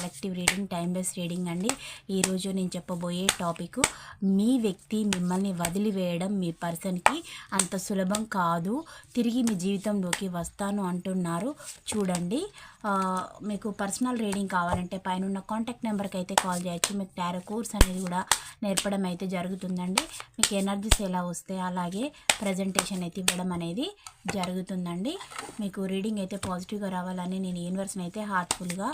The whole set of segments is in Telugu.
collective reading time base reading అండి ఈరోజు నేను చెప్పబోయే టాపిక్ మీ వ్యక్తి మిమ్మల్ని వదిలివేయడం మీ పర్సన్కి అంత సులభం కాదు తిరిగి మీ జీవితంలోకి వస్తాను అంటున్నారు. చూడండి. మీకు పర్సనల్ రీడింగ్ కావాలంటే పైన ఉన్న కాంటాక్ట్ నెంబర్కి అయితే కాల్ చేయొచ్చు. మీకు టారో కోర్స్ అనేది కూడా నేర్పడం అయితే జరుగుతుందండి. మీకు ఎనర్జీస్ ఎలా వస్తే అలాగే ప్రజెంటేషన్ అయితే ఇవ్వడం అనేది జరుగుతుందండి. మీకు రీడింగ్ అయితే పాజిటివ్గా రావాలని నేను యూనివర్స్ని అయితే హార్ట్ఫుల్గా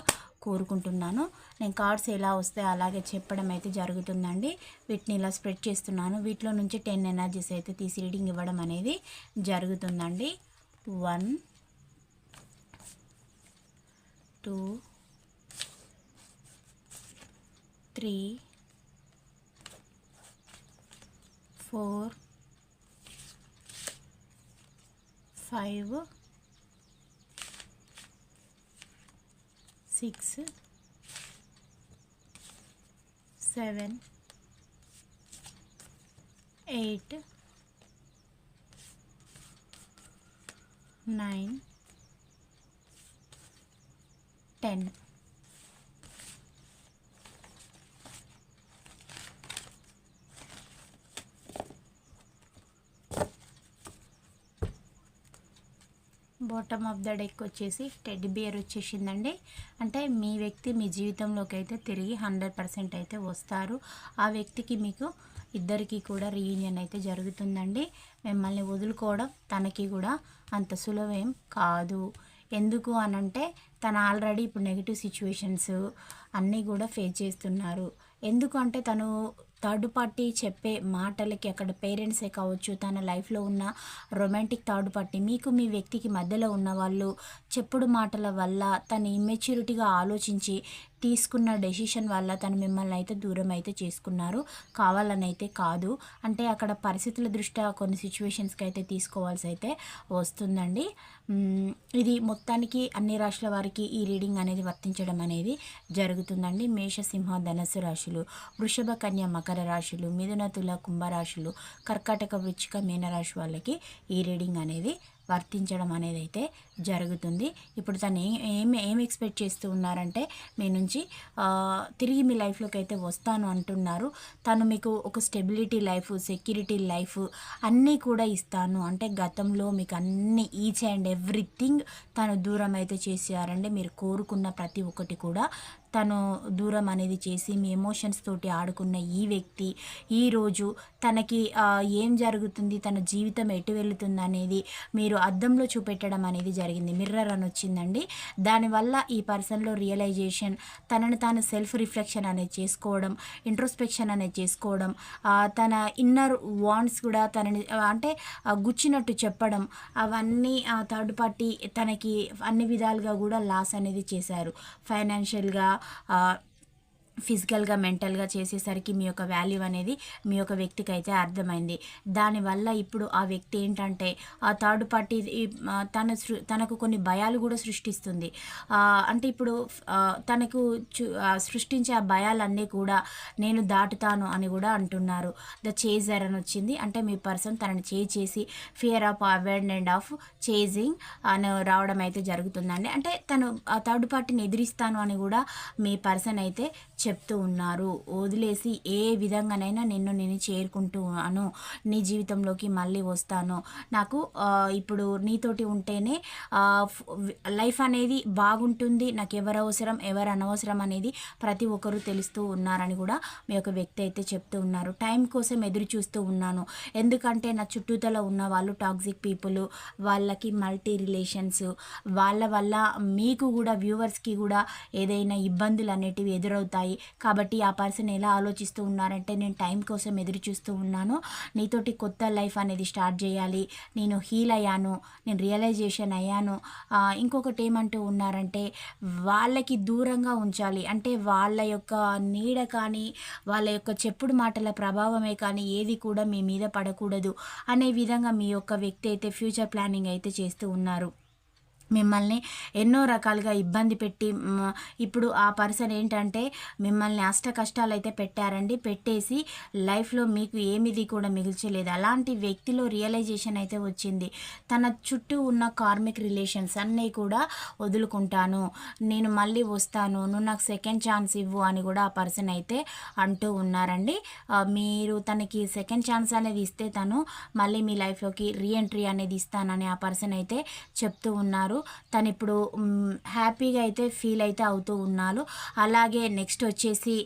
కోరుకుంటున్నాను. నేను కార్డ్స్ ఎలా వస్తే అలాగే చెప్పడం అయితే జరుగుతుందండి. వీటిని ఇలా స్ప్రెడ్ చేస్తున్నాను. వీటిలో నుంచి టెన్ ఎనర్జీస్ అయితే తీసి రీడింగ్ ఇవ్వడం అనేది జరుగుతుందండి. One two three four five six seven eight nine ten bottom of the deck వచ్చేసి టెడ్ బియర్ వచ్చేసిందండి. అంటే మీ వ్యక్తి మీ జీవితంలోకి అయితే తిరిగి హండ్రెడ్ పర్సెంట్ అయితే వస్తారు. ఆ వ్యక్తికి మీకు ఇద్దరికి కూడా రీయూనియన్ అయితే జరుగుతుందండి. మిమ్మల్ని వదులుకోవడం తనకి కూడా అంత సులభం కాదు. ఎందుకు అనంటే తను ఆల్రెడీ ఇప్పుడు నెగిటివ్ సిచ్యువేషన్స్ అన్నీ కూడా ఫేస్ చేస్తున్నారు. ఎందుకు అంటే తను థర్డ్ పార్టీ చెప్పే మాటలకి అక్కడ పేరెంట్సే కావచ్చు తన లైఫ్లో ఉన్న రొమాంటిక్ థర్డ్ పార్టీ మీకు మీ వ్యక్తికి మధ్యలో ఉన్న వాళ్ళు చెప్పుడు మాటల వల్ల తన ఇమ్మెచ్యూరిటీగా ఆలోచించి తీసుకున్న డెసిషన్ వల్ల తను మిమ్మల్ని అయితే దూరం అయితే చేసుకున్నారు. కావాలని అయితే కాదు. అంటే అక్కడ పరిస్థితుల దృష్ట్యా కొన్ని సిచ్యువేషన్స్కి అయితే తీసుకోవాల్సి అయితే వస్తుందండి. ఇది మొత్తానికి అన్ని రాశుల వారికి ఈ రీడింగ్ అనేది వర్తించడం అనేది జరుగుతుందండి. మేషసింహ ధనస్సు రాశులు వృషభ కన్య మకర రాశులు మిథున తుల కుంభరాశులు కర్కాటక వృచ్చిక మీనరాశి వాళ్ళకి ఈ రీడింగ్ అనేది వర్తించడం అనేది అయితే జరుగుతుంది. ఇప్పుడు తను ఏం ఏం ఎక్స్పెక్ట్ చేస్తూ ఉన్నారంటే మీ నుంచి తిరిగి మీ లైఫ్లోకి అయితే వస్తాను అంటున్నారు. తను మీకు ఒక స్టెబిలిటీ లైఫ్ సెక్యూరిటీ లైఫ్ అన్నీ కూడా ఇస్తాను. అంటే గతంలో మీకు అన్ని ఈచ్ అండ్ ఎవ్రీథింగ్ తను దూరం అయితే చేసారంటే మీరు కోరుకున్న ప్రతి ఒక్కటి కూడా తను దూరం అనేది చేసి మీ ఎమోషన్స్ తోటి ఆడుకున్న ఈ వ్యక్తి ఈరోజు తనకి ఏం జరుగుతుంది తన జీవితం ఎటు వెళుతుంది అనేది మీరు అద్దంలో చూపెట్టడం అనేది జరిగింది. మిర్రర్ అని వచ్చిందండి. దానివల్ల ఈ పర్సన్లో రియలైజేషన్ తనని తాను సెల్ఫ్ రిఫ్లెక్షన్ అనేది చేసుకోవడం ఇంట్రోస్పెక్షన్ అనేది చేసుకోవడం తన ఇన్నర్ వాంట్స్ కూడా తనని అంటే గుచ్చినట్టు చెప్పడం అవన్నీ థర్డ్ పార్టీ తనకి అన్ని విధాలుగా కూడా లాస్ అనేది చేశారు. ఫైనాన్షియల్గా 啊 ఫిజికల్గా మెంటల్గా చేసేసరికి మీ యొక్క వాల్యూ అనేది మీ యొక్క వ్యక్తికి అయితే అర్థమైంది. దానివల్ల ఇప్పుడు ఆ వ్యక్తి ఏంటంటే ఆ థర్డ్ పార్టీ తన సృ- తనకు కొన్ని భయాలు కూడా సృష్టిస్తుంది. అంటే ఇప్పుడు తనకు సృష్టించే ఆ భయాలన్నీ కూడా నేను దాటుతాను అని కూడా అంటున్నారు. ద చేజర్ అని వచ్చింది. అంటే మీ పర్సన్ తనని చేజ్ చేసి ఫియర్ ఆఫ్ అవేర్నెంట్ ఆఫ్ చేజింగ్ అని రావడం అయితే జరుగుతుందండి. అంటే తను ఆ థర్డ్ పార్టీని ఎదిరిస్తాను అని కూడా మీ పర్సన్ అయితే చెప్తూ ఉన్నారు. వదిలేసి ఏ విధంగానైనా నిన్ను నేను చేరుకుంటున్నాను నీ జీవితంలోకి మళ్ళీ వస్తాను. నాకు ఇప్పుడు నీతోటి ఉంటేనే లైఫ్ అనేది బాగుంటుంది. నాకు ఎవరు అవసరం ఎవరు అనవసరం అనేది ప్రతి ఒక్కరూ తెలుస్తూ ఉన్నారని కూడా మీ యొక్క వ్యక్తి అయితే చెప్తూ ఉన్నారు. టైం కోసం ఎదురు చూస్తూ ఉన్నాను. ఎందుకంటే నా చుట్టూతల ఉన్న వాళ్ళు టాక్సిక్ పీపుల్ వాళ్ళకి మల్టీ రిలేషన్స్ వాళ్ళ వల్ల మీకు కూడా వ్యూవర్స్కి కూడా ఏదైనా ఇబ్బందులు అనేటివి ఎదురవుతాయి. కాబట్టి ఆ పర్సన్ ఎలా ఆలోచిస్తూ ఉన్నారంటే నేను టైం కోసం ఎదురు చూస్తూ ఉన్నాను. నీతోటి కొత్త లైఫ్ అనేది స్టార్ట్ చేయాలి. నేను హీల్ అయ్యాను. నేను రియలైజేషన్ అయ్యాను. ఇంకొకటి ఏమంటూ ఉన్నారంటే వాళ్ళకి దూరంగా ఉంచాలి. అంటే వాళ్ళ యొక్క నీడ కానీ వాళ్ళ యొక్క చెప్పుడు మాటల ప్రభావమే కానీ ఏది కూడా మీ మీద పడకూడదు. అనే విధంగా మీ యొక్క వ్యక్తి అయితే ఫ్యూచర్ ప్లానింగ్ అయితే చేస్తూ ఉన్నారు. మిమ్మల్ని ఎన్నో రకాలుగా ఇబ్బంది పెట్టి ఇప్పుడు ఆ పర్సన్ ఏంటంటే మిమ్మల్ని అష్ట కష్టాలు అయితే పెట్టారండి. పెట్టేసి లైఫ్లో మీకు ఏమిది కూడా మిగిల్చలేదు. అలాంటి వ్యక్తిలో రియలైజేషన్ అయితే వచ్చింది. తన చుట్టూ ఉన్న కార్మిక్ రిలేషన్స్ అన్నీ కూడా వదులుకుంటాను. నేను మళ్ళీ వస్తాను. నువ్వు నాకు సెకండ్ ఛాన్స్ ఇవ్వు అని కూడా ఆ పర్సన్ అయితే అంటూ ఉన్నారండి. మీరు తనకి సెకండ్ ఛాన్స్ అనేది ఇస్తే తను మళ్ళీ మీ లైఫ్లోకి రీఎంట్రీ అనేది ఇస్తానని ఆ పర్సన్ అయితే చెప్తూ ఉన్నారు. తను ఇప్పుడు హ్యాపీగా అయితే ఫీల్ అయితే అవుతూ ఉన్నారు అలాగే నెక్స్ట్ వచ్చేసి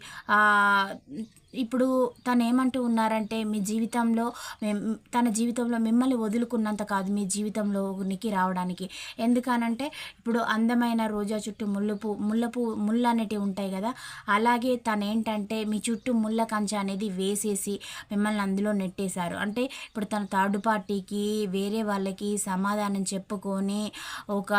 ఇప్పుడు తను ఏమంటూ ఉన్నారంటే మీ జీవితంలో తన జీవితంలో మిమ్మల్ని వదులుకున్నంత కాదు మీ జీవితంలోనికి రావడానికి. ఎందుకనంటే ఇప్పుడు అందమైన రోజా చుట్టూ ముళ్ళపు ముళ్ళపు ముళ్ళు అనేటివి ఉంటాయి కదా అలాగే తను ఏంటంటే మీ చుట్టూ ముళ్ళ కంచె అనేది వేసేసి మిమ్మల్ని అందులో నెట్టేశారు. అంటే ఇప్పుడు తన థర్డ్ పార్టీకి వేరే వాళ్ళకి సమాధానం చెప్పుకొని ఒక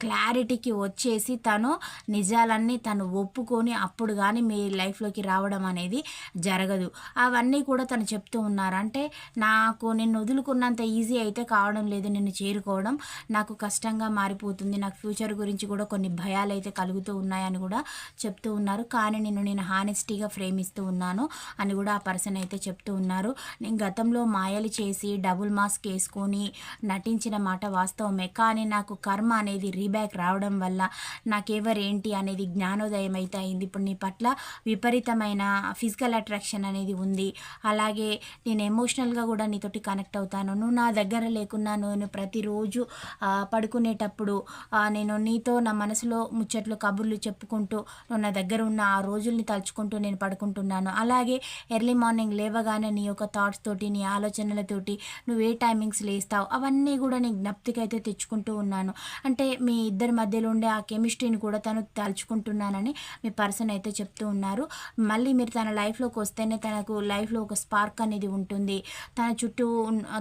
క్లారిటీకి వచ్చేసి తను నిజాలన్నీ తను ఒప్పుకొని అప్పుడు కానీ మీ లైఫ్లోకి రావడం అనేది జరగదు. అవన్నీ కూడా తను చెప్తూ ఉన్నారు. అంటే నాకు నిన్ను వదులుకున్నంత ఈజీ అయితే కావడం లేదు. నిన్ను చేరుకోవడం నాకు కష్టంగా మారిపోతుంది. నాకు ఫ్యూచర్ గురించి కూడా కొన్ని భయాలు అయితే కలుగుతూ ఉన్నాయని కూడా చెప్తూ ఉన్నారు. కానీ నిన్ను నేను హానెస్టీగా ప్రేమిస్తూ ఉన్నాను అని కూడా ఆ పర్సన్ అయితే చెప్తూ ఉన్నారు. నేను గతంలో మాయలు చేసి డబుల్ మాస్క్ వేసుకొని నటించిన మాట వాస్తవమే. కానీ నాకు కర్మ అనేది రీబ్యాక్ రావడం వల్ల నాకెవరేంటి అనేది జ్ఞానోదయం అయితే అయింది. ఇప్పుడు నీ పట్ల విపరీతమైన ఫిజికల్ అట్రాక్షన్ అనేది ఉంది. అలాగే నేను ఎమోషనల్గా కూడా నీతోటి కనెక్ట్ అవుతాను. నువ్వు నా దగ్గర లేకున్నా నేను ప్రతిరోజు పడుకునేటప్పుడు నేను నీతో నా మనసులో ముచ్చట్లు కబుర్లు చెప్పుకుంటూ నువ్వు నా దగ్గర ఉన్న ఆ రోజుల్ని తలుచుకుంటూ నేను పడుకుంటున్నాను. అలాగే ఎర్లీ మార్నింగ్ లేవగానే నీ యొక్క థాట్స్ తోటి నీ ఆలోచనలతోటి నువ్వు ఏ టైమింగ్స్ లేస్తావు అవన్నీ కూడా నేను జ్ఞప్తికి అయితే తెచ్చుకుంటూ ఉన్నాను. అంటే మీ ఇద్దరి మధ్యలో ఉండే ఆ కెమిస్ట్రీని కూడా తను తలుచుకుంటున్నానని మీ పర్సన్ అయితే చెప్తూ ఉన్నారు. మళ్ళీ మీరు తన లైఫ్ లైఫ్లోకి వస్తేనే తనకు లైఫ్లో ఒక స్పార్క్ అనేది ఉంటుంది. తన చుట్టూ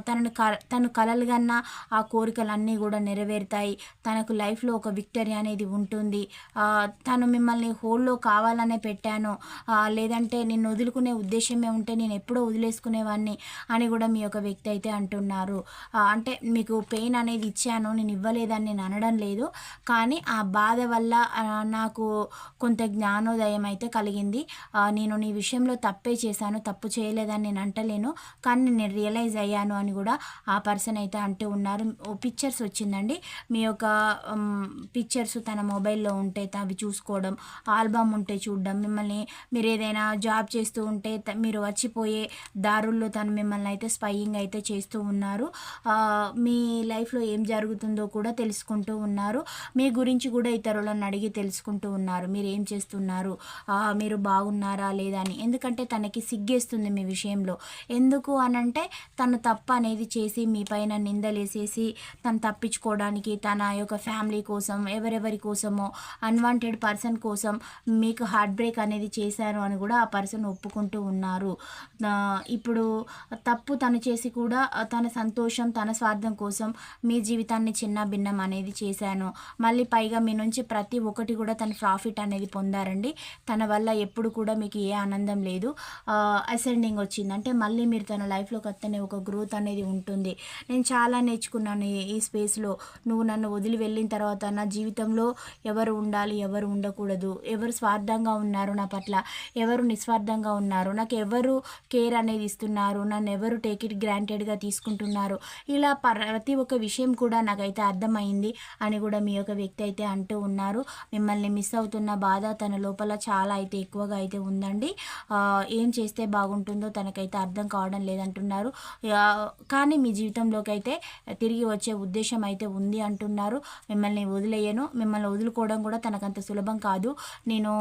తనను క తను కలలు కన్నా ఆ కోరికలన్నీ కూడా నెరవేరుతాయి. తనకు లైఫ్లో ఒక విక్టరీ అనేది ఉంటుంది. తను మిమ్మల్ని హోల్లో కావాలనే పెట్టాను. లేదంటే నిన్ను వదులుకునే ఉద్దేశమే ఉంటే నేను ఎప్పుడో వదిలేసుకునేవాడిని అని కూడా మీ యొక్క వ్యక్తి అయితే అంటున్నారు. అంటే మీకు పెయిన్ అనేది ఇచ్చాను నేను ఇవ్వలేదని నేను అనడం లేదు. కానీ ఆ బాధ వల్ల నాకు కొంత జ్ఞానోదయం అయితే కలిగింది. నేను నీ విషయం గతంలో తప్పే చేశాను తప్పు చేయలేదని నేను అంటలేను కానీ నేను రియలైజ్ అయ్యాను అని కూడా ఆ పర్సన్ అయితే అంటూ ఉన్నారు. ఓ పిక్చర్స్ వచ్చిందండి. మీ యొక్క పిక్చర్స్ తన మొబైల్లో ఉంటే అవి చూసుకోవడం ఆల్బమ్ ఉంటే చూడడం మిమ్మల్ని మీరు ఏదైనా జాబ్ చేస్తూ ఉంటే త- మీరు వచ్చిపోయే దారుల్లో తను మిమ్మల్ని అయితే స్పయింగ్ అయితే చేస్తూ ఉన్నారు. మీ లైఫ్లో ఏం జరుగుతుందో కూడా తెలుసుకుంటూ ఉన్నారు. మీ గురించి కూడా ఇతరులను అడిగి తెలుసుకుంటూ ఉన్నారు. మీరు ఏం చేస్తున్నారు? మీరు బాగున్నారా లేదా అని. ఎందుకంటే తనకి సిగ్గేస్తుంది మీ విషయంలో. ఎందుకు అనంటే తను తప్పు అనేది చేసి మీ పైన నిందలేసేసి తను తప్పించుకోవడానికి తన యొక్క ఫ్యామిలీ కోసం ఎవరెవరి కోసమో అన్వాంటెడ్ పర్సన్ కోసం మీకు హార్ట్ బ్రేక్ అనేది చేశాను అని కూడా ఆ పర్సన్ ఒప్పుకుంటూ ఉన్నారు. ఇప్పుడు తప్పు తను చేసి కూడా తన సంతోషం తన స్వార్థం కోసం మీ జీవితాన్ని చిన్న భిన్నం అనేది చేశాను. మళ్ళీ పైగా మీ నుంచి ప్రతి ఒక్కటి కూడా తన ప్రాఫిట్ అనేది పొందారండి. తన వల్ల ఎప్పుడు కూడా మీకు ఏ ఆనందం లేదు. అసెండింగ్ వచ్చింది. అంటే మళ్ళీ మీరు తన లైఫ్లోకి వస్తేనే ఒక గ్రోత్ అనేది ఉంటుంది. నేను చాలా నేర్చుకున్నాను ఈ- స్పేస్లో నువ్వు నన్ను వదిలి వెళ్ళిన తర్వాత నా జీవితంలో ఎవరు ఉండాలి ఎవరు ఉండకూడదు. ఎవరు స్వార్థంగా ఉన్నారు నా పట్ల. ఎవరు నిస్వార్థంగా ఉన్నారు. నాకు ఎవరు కేర్ అనేది ఇస్తున్నారు. నన్ను ఎవరు టేక్ ఇట్ గ్రాంటెడ్గా తీసుకుంటున్నారు. ఇలా ప్రతి ఒక్క విషయం కూడా నాకైతే అర్థమైంది అని కూడా మీ యొక్క వ్యక్తి అయితే అంటూ ఉన్నారు. మిమ్మల్ని మిస్ అవుతున్న బాధ తన లోపల చాలా అయితే ఎక్కువగా అయితే ఉందండి. ఏం చేస్తే బాగుంటుందో తనకైతే అర్థం కావడం లేదంటున్నారు. కానీ మీ జీవితంలోకి అయితే తిరిగి వచ్చే ఉద్దేశం అయితే ఉంది అంటున్నారు. మిమ్మల్ని వదిలేయను. మిమ్మల్ని వదులుకోవడం కూడా తనకంత సులభం కాదు. నేను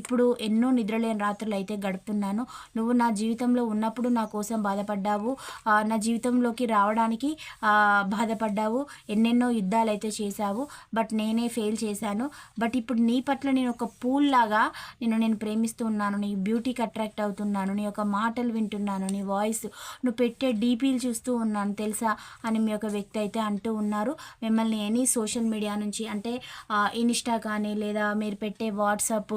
ఇప్పుడు ఎన్నో నిద్రలేని రాత్రులు అయితే గడుపుతున్నాను. నువ్వు నా జీవితంలో ఉన్నప్పుడు నా కోసం బాధపడ్డావు. నా జీవితంలోకి రావడానికి బాధపడ్డావు. ఎన్నెన్నో యుద్ధాలు అయితే చేశావు. బట్ నేనే ఫెయిల్ చేశాను. బట్ ఇప్పుడు నీ పట్ల నేను ఒక పూల్ లాగా నేను నేను ప్రేమిస్తూ ఉన్నాను. నీ బ్యూటీ అట్రాక్ట్ అవుతున్నాను నీ యొక్క మాటలు వింటున్నాను నీ వాయిస్ నువ్వు పెట్టే డీపీలు చూస్తూ ఉన్నాను తెలుసా అని మీ యొక్క వ్యక్తి అయితే అంటూ ఉన్నారు. మిమ్మల్ని ఎనీ సోషల్ మీడియా నుంచి అంటే ఇన్స్టా కానీ లేదా మీరు పెట్టే వాట్సాప్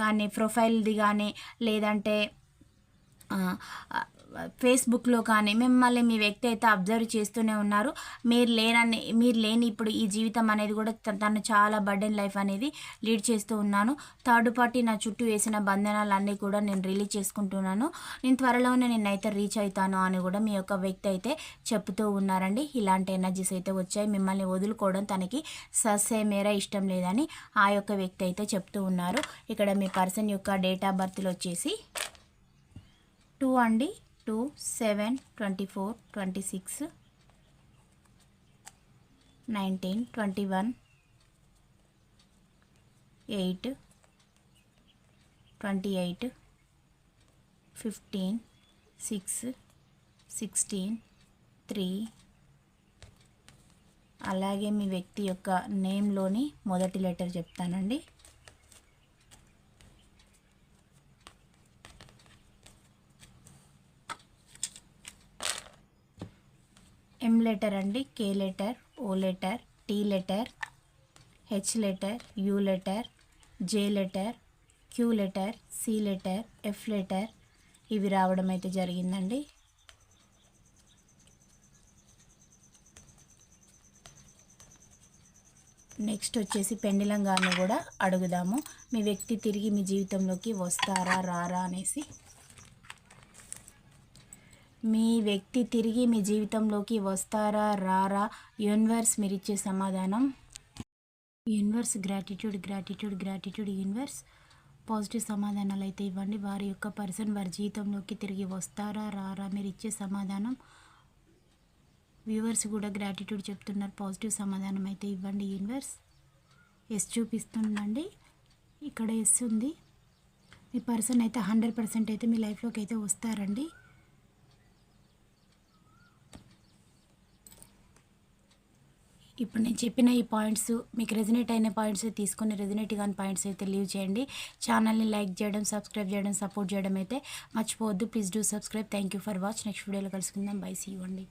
కానీ ప్రొఫైల్ది కానీ లేదంటే ఫేస్బుక్లో కానీ మిమ్మల్ని మీ వ్యక్తి అయితే అబ్జర్వ్ చేస్తూనే ఉన్నారు. మీరు లేనని మీరు లేని ఇప్పుడు ఈ జీవితం అనేది కూడా తను చాలా బర్డెన్ లైఫ్ అనేది లీడ్ చేస్తూ ఉన్నాను. థర్డ్ పార్టీ నా చుట్టూ వేసిన బంధనాలన్నీ కూడా నేను రిలీజ్ చేసుకుంటున్నాను. నేను త్వరలోనే నిన్నైతే రీచ్ అవుతాను అని కూడా మీ యొక్క వ్యక్తి అయితే చెప్తూ ఉన్నారండి. ఇలాంటి ఎనర్జీస్ అయితే వచ్చాయి. మిమ్మల్ని వదులుకోవడం తనకి సస్సే మేర ఇష్టం లేదని ఆ యొక్క వ్యక్తి అయితే చెప్తూ ఉన్నారు. ఇక్కడ మీ పర్సన్ యొక్క డేట్ ఆఫ్ బర్త్లో వచ్చేసి టూ అండి. Two seven twenty four twenty six nineteen twenty one eight twenty eight fifteen six sixteen three. అలాగే మీ వ్యక్తి యొక్క నేమ్లోని మొదటి లెటర్ చెప్తానండి. లెటర్ అండి K letter O letter T letter H letter U letter J letter Q letter C letter F letter ఇవి రావడం అయితే జరిగిందండి. నెక్స్ట్ వచ్చేసి పెండిలం గారిని కూడా అడుగుదాము. మీ వ్యక్తి తిరిగి మీ జీవితంలోకి వస్తారా రారా అనేసి. మీ వ్యక్తి తిరిగి మీ జీవితంలోకి వస్తారా రారా? యూనివర్స్ మీరు ఇచ్చే సమాధానం? Universe gratitude gratitude gratitude universe. Positive సమాధానాలు అయితే ఇవ్వండి. వారి యొక్క పర్సన్ వారి జీవితంలోకి తిరిగి వస్తారా రారా? మీరు ఇచ్చే సమాధానం. వ్యూవర్స్ కూడా గ్రాటిట్యూడ్ చెప్తున్నారు. పాజిటివ్ సమాధానం అయితే ఇవ్వండి యూనివర్స్. ఎస్ చూపిస్తుందండి ఇక్కడ ఎస్ ఉంది. మీ పర్సన్ అయితే హండ్రెడ్ పర్సెంట్ అయితే మీ లైఫ్లోకి అయితే వస్తారండి. ఇప్పుడు నేను చెప్పిన ఈ పాయింట్స్ మీకు రెజినేట్ అయిన పాయింట్స్ తీసుకుని రెజినేట్ కాని పాయింట్స్ అయితే లీవ్ చేయండి. ఛానల్ని లైక్ చేయడం సబ్స్క్రైబ్ చేయడం సపోర్ట్ చేయడం అయితే మర్చిపోవద్దు. Please do subscribe thank you for watch next వీడియోలో కలుసుకుందాం. బై సీ అండి.